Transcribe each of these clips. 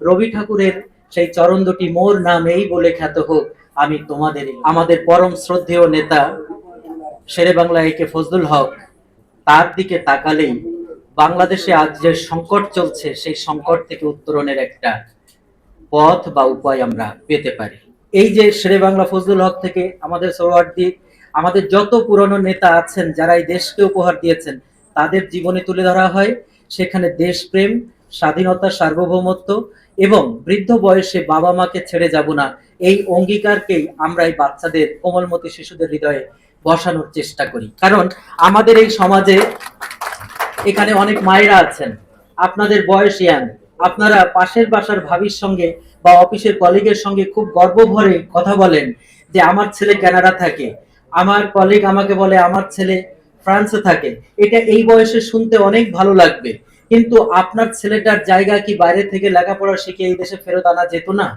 রবি ঠাকুরের সেই চরণ দুটি মোর নাম এই বলে খ্যাত হোক, আমি তোমাদের, আমাদের পরম শ্রদ্ধেয় নেতা শেরে বাংলা একে ফজলুল হক, তার দিকে তাকালেই বাংলাদেশে আজ যে সংকট চলছে, সেই সংকট থেকে উত্তরণের একটা পথ বা উপায় আমরা পেতে পারি। এই যে শেরে বাংলা ফজলুল হক থেকে আমাদের সোহরার্দি আমাদের যত পুরনো নেতা আছেন, যারা এই দেশকে উপহার দিয়েছেন, তাদের জীবনে তুলে ধরা হয়, সেখানে দেশপ্রেম স্বাধীনতা সার্বভৌমত্ব এবং বৃদ্ধ বয়সে বাবা মাকে ছেড়ে যাব না। এই অঙ্গীকারকেই আমরা এই বাচ্চাদের কোমলমতি শিশুদের হৃদয়ে বসানোর চেষ্টা করি। কারণ আমাদের এই সমাজে এখানে অনেক মায়েরা আছেন। আপনাদের বয়স ইয়ান আপনারা পাশের বাসার ভাবির সঙ্গে বা অফিসের কলিগের সঙ্গে খুব গর্ব ভরে কথা বলেন যে, আমার ছেলে কানাডা থাকে। আমার কলিগ আমাকে বলে, আমার ছেলে ফ্রান্সে থাকে। এটা এই বয়সে শুনতে অনেক ভালো লাগবে। কিন্তু আপনার ছেলেটার জায়গা কি বাইরে থেকে লেখাপড়া শিখে এই দেশে ফেরত আনা যেত না?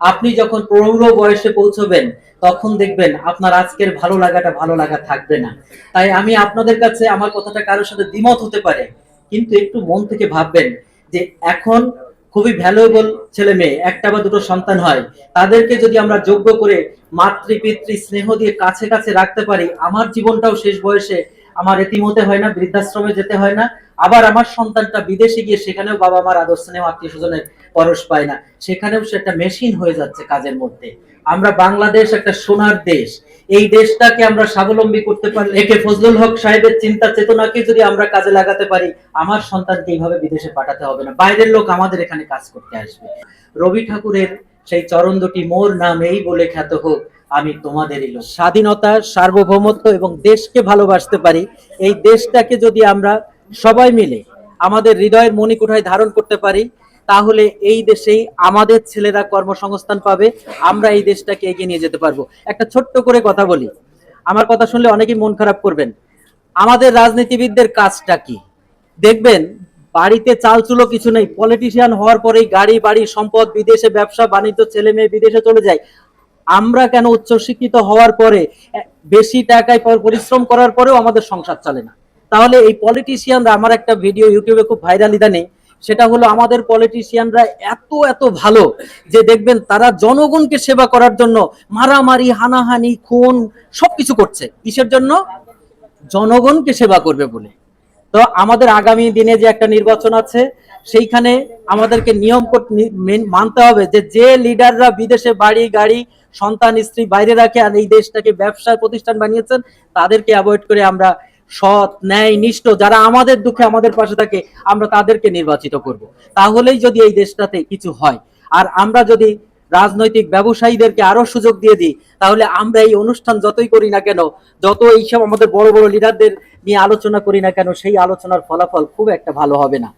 আপনি যখন প্রৌঢ় বয়সে পৌঁছবেন, তখন দেখবেন আপনার আজকের ভালো লাগাটা ভালো লাগা থাকবে না। তাই আমি আপনাদের কাছে আমার কথাটা কারোর সাথে দ্বিমত হতে পারে, কিন্তু একটু মন থেকে ভাববেন যে এখন খুবই ভ্যালুয়েবল ছেলে মেয়ে, একটা বা দুটো সন্তান হয়। তাদেরকে যদি আমরা যোগ্য করে মাতৃ পিতৃ স্নেহ দিয়ে কাছে কাছে রাখতে পারি, আমার জীবনটাও শেষ বয়সে আমার এতিম হতে হয় না, বৃদ্ধাশ্রমে যেতে হয় না, আবার আমার সন্তানটা বিদেশে গিয়ে সেখানেও বাবা মার আদর স্নেহ, আত্মীয় স্বজনের পরশ পায় না, সেখানেও সে একটা মেশিন হয়ে যাচ্ছে কাজের মধ্যে। আমরা বাংলাদেশ একটা সোনার দেশ, এই দেশটাকে আমরা স্বাবলম্বী করতে পারলে, একে ফজলুল হক সাহেবের চিন্তা চেতনাকে যদি আমরা কাজে লাগাতে পারি, আমার সন্তানকে এইভাবে বিদেশে পাঠাতে হবে না, বাইরের লোক আমাদের এখানে কাজ করতে আসবে। রবি ঠাকুরের সেই চরণ দুটি মোর নাম এই বলে খ্যাত হোক, আমি তোমাদেরই লোক। স্বাধীনতা, সার্বভৌমত্ব এবং দেশকে ভালোবাসতে পারি, এই দেশটাকে যদি আমরা সবাই মিলে আমাদের হৃদয়ের মণিকুঠায় ধারণ করতে পারি, তাহলে এই দেশেই আমাদের ছেলেরা কর্মসংস্থান পাবে, আমরা এই দেশটাকে এগিয়ে নিয়ে যেতে পারব। একটা ছোট্ট করে কথা বলি। আমার কথা শুনলে অনেকেই মন খারাপ করবেন। আমাদের রাজনীতিবিদদের কাজটা কি? দেখবেন বাড়িতে চাল চুলো কিছু নেই। পলিটিশিয়ান হওয়ার পরেই গাড়ি, বাড়ি, সম্পদ, বিদেশে ব্যবসা, বাণিজ্য, ছেলে মেয়ে বিদেশে চলে যায়। আমরা কেন উচ্চ শিক্ষিত হওয়ার পরে বেশি টাকায় পর- পরিশ্রম করার পরেও আমাদের সংসার চলে না? তাহলে এই পলিটিশিয়ানরা আমার একটা ভিডিও ইউটিউবে খুব ভাইরাল ইদানে, সেটা হলো আমাদের পলিটিশিয়ানরা এত এত ভালো যে দেখবেন তারা জনগণকে সেবা করার জন্য মারামারি, হানাহানি, খুন সবকিছু করছে। কিসের জন্য? জনগণকে সেবা করবে বলে। তো আমাদের আগামী দিনে যে একটা নির্বাচন আছে, সেইখানে আমাদেরকে নিয়ম মানতে হবে যে যে লিডাররা বিদেশে বাড়ি, গাড়ি, সন্তান, স্ত্রী বাইরে রাখে আর এই দেশটাকে ব্যবসার প্রতিষ্ঠান বানিয়েছেন, তাদেরকে অ্যাভয়েড করে আমরা সৎ, ন্যায়, নিষ্ঠ যারা আমাদের দুঃখে আমাদের পাশে থাকে, আমরা তাদেরকে নির্বাচিত করব। তাহলেই যদি এই দেশটাতে কিছু হয়, আর আমরা যদি রাজনৈতিক ব্যবসায়ীদেরকে আরও সুযোগ দিয়ে দিই, তাহলে আমরা এই অনুষ্ঠান যতই করি না কেন, যত এইসব আমাদের বড় বড় লিডারদের নিয়ে আলোচনা করি না কেন, সেই আলোচনার ফলাফল খুব একটা ভালো হবে না।